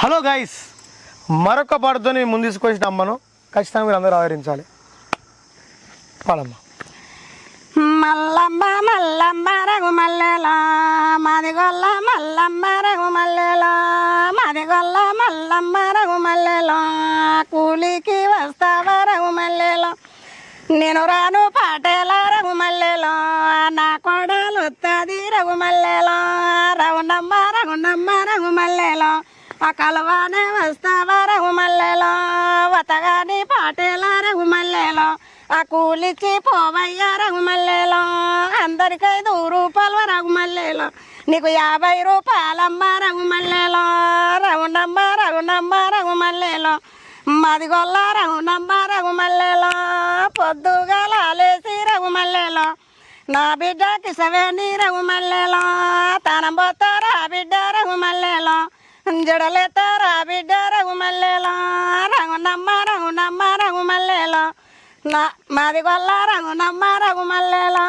Hello guys మరొక పాటతో నేను ముందు తీసుకొచ్చిన అమ్మను. ఖచ్చితంగా మీరు అందరూ ఆదరించాలి. పాడమ్మ మల్లమ్మ మల్లమ్మ రఘు మల్లెలా మదిగొల్ల మల్లమ్మ రఘు మల్లెలా మదిగొల్ల మల్లమ్మ రఘు మల్లెలా కూలికి వస్తావా రఘు మల్లెలో నేను రాను పాటేలా రఘు మల్లెలో నా కొడలు వస్తుంది రఘు మల్లెలో రఘునమ్మ రఘునమ్మ రఘు మల్లెలో పకలవానే వస్తావా రఘు మల్లెలో వతగాని పాటేల రఘు మల్లెలో ఆ కూలిచ్చి పోవయ్యా రఘుమల్లేలో? అందరికి దూ రూపాయలు రఘుమల్లేలో. నీకు యాభై రూపాయలమ్మ రఘుమల్లేలో. రఘునమ్మ రఘునమ్మ రఘుమల్లేలో. మదిగొల్ల రఘునమ్మ రఘుమల్లేలో. పొద్దుగా లాలేసి రఘుమల్లేలో. నా బిడ్డ కిసవేని రఘుమల్లేలో. తనం పోతారా బిడ్డ రఘుమల్లేలో. జడలేతారా బిడ్డ రఘుమల్లేలో రఘునమ్మ రఘునమ్మ రఘుమల్లేలో నా మాది గొల్ల రంగునమ్మ రఘుమల్లేలో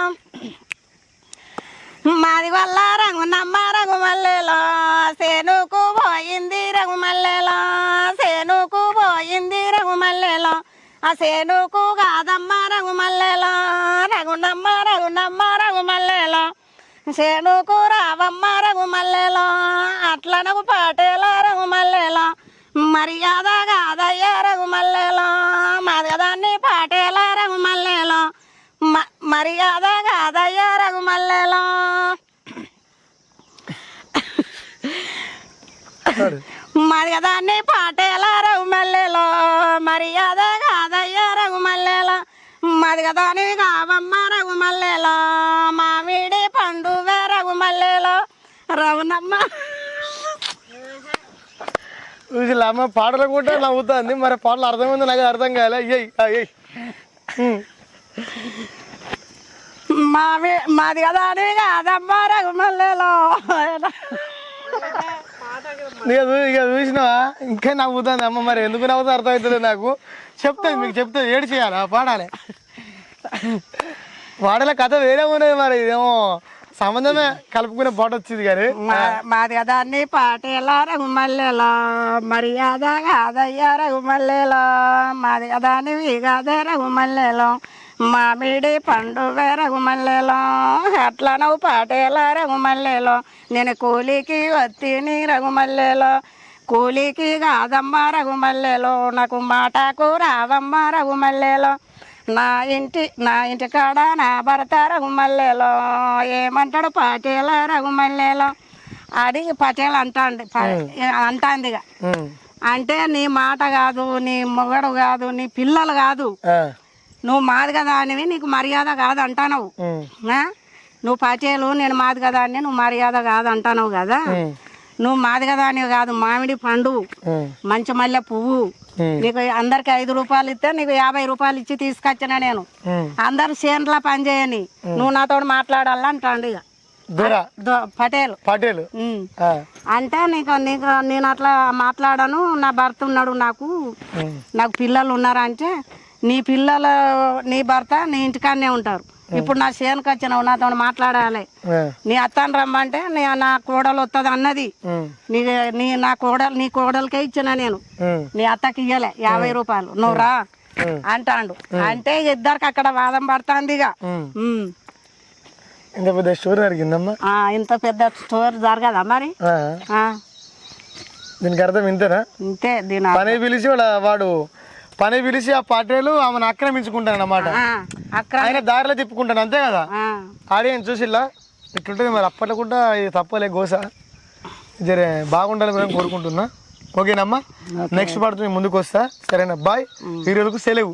మాది గొల్ల రంగునమ్మ రఘుమల్లేలో సేనుకు పోయింది రఘుమల్లేలో సేనుకు పోయింది రఘుమల్లేలో ఆ సేనుకు కాదమ్మ రఘుమల్లేలో రఘునమ్మ రఘునమ్మ సేనుకు రావమ్మ రఘుమల్లేలో అట్లనకు పాటేల రఘుమల్లేలో మర్యాద కాదయ్య రఘుమల్లేలో మగదాన్ని పాటేల రఘుమల్లేలో మ- మర్యాద కాదయ్య రఘుమల్లేలో పాడు. మగదాన్ని పాటేల రఘుమల్లేలో మర్యాద కాదయ్య రఘుమల్లేలో మదిగదాని కావమ్మ రఘుమల్లేలో మామిడి రఘునమ్మ చూసిలా అమ్మ పాటలు కూడా నవ్వుతుంది. మరి పాటలు అర్థమైంది నాకు అర్థం కాలే. అయ్యి అయ్యి. మావి మాది కదా అని కాదమ్మ రఘుమల్లేలో. ఇక చూసినావా? ఇంకా నవ్వుతుంది అమ్మ మరి. ఎందుకు నవ్వుతా అర్థమవుతుంది నాకు. చెప్తాను మీకు చెప్తే ఏడు చేయాలా పాడాలి పాడలే కథ వేరే ఉన్నది మరి ఇదేమో. సంబంధమే కలుపుకునే పాట వచ్చింది కానీ. మాది కదా అన్ని పాటేలా రఘుమల్లేలో మర్యాద కాదయ్యా రఘుమల్లేలో. మాది కదా అని కాదే రఘుమల్లేలో. మామిడి పండుగ రఘుమల్లేలో. అట్లా నువ్వు పాటేలా రఘుమల్లేలో. నేను కూలికి వత్తిని రఘుమల్లేలో. కూలికి కాదమ్మ రఘుమల్లేలో. నాకు మాటకు రాదమ్మ రఘుమల్లేలో. నా ఇంటి నా ఇంటి కాడ నా భర్త రఘుమల్లేలో ఏమంటాడు పాటేల రఘుమల్లేలో అడిగి పటేల్ అంటాండి అంటాంది ఇక. ఉమ్. అంటే నీ మాట కాదు నీ మొగడు కాదు నీ పిల్లలు కాదు. నువ్వు మాది కదా అనివి నీకు మర్యాద కాదు అంటానవు? నువ్వు పటేలు నేను మాది కదా అని నువ్వు మర్యాద కాదు అంటానవు కదా. నువ్వు మాది కదా అని కాదు మామిడి పండు. మంచి మల్లె పువ్వు. నీకు అందరికి ఐదు రూపాయలు ఇస్తే నీకు యాభై రూపాయలు ఇచ్చి తీసుకొచ్చిన నేను. అందరు చేనులా పని చేయని. నువ్వు నాతో మాట్లాడాలి అంటాండు ఇక. పటేల్. పటేల్. అంటే నీకు నీకు నేను అట్లా మాట్లాడను నా భర్త ఉన్నాడు నాకు. నాకు పిల్లలు ఉన్నారా అంటే నీ పిల్లలు నీ భర్త నీ ఇంటికాడనే ఉంటారు. ఇప్పుడు నా చేనుకి వచ్చినావు నాతో మాట్లాడాలి. నీ అత్తని రమ్మంటే నీ నా కోడలు వస్తుంది అన్నది. నీ నీ నా కోడలు నీ కోడలకే ఇచ్చిన నేను. నీ అత్తకి ఇయ్యలే యాభై రూపాయలు. నువ్వు రా. అంటాండు. అంటే ఇద్దరికి అక్కడ వాదం పడుతుంది ఇక. ఇంత పెద్ద స్టోరీ జరిగిందమ్మా. ఇంత పెద్ద స్టోర్ జరగదా మరి? దీనికి అర్థం ఇంతేనా? ఇంతే దీని. పని పిలిచి వాడు పని పిలిచి ఆ పటేలు ఆమెను ఆక్రమించుకుంటాడు అన్నమాట ఆయన దారిలో తిప్పుకుంటాడు అంతే కదా? ఆడియన్స్ చూసిల్లా? ఇట్లుంటుంది మరి అప్పట్లో కూడా ఇది తప్పలే గోస. జరే బాగుండాలి మేము కోరుకుంటున్నా. ఓకేనమ్మా? నెక్స్ట్ పడుతుంది ముందుకు వస్తా సరేనా? బాయ్ హీరోలకు సెలవు.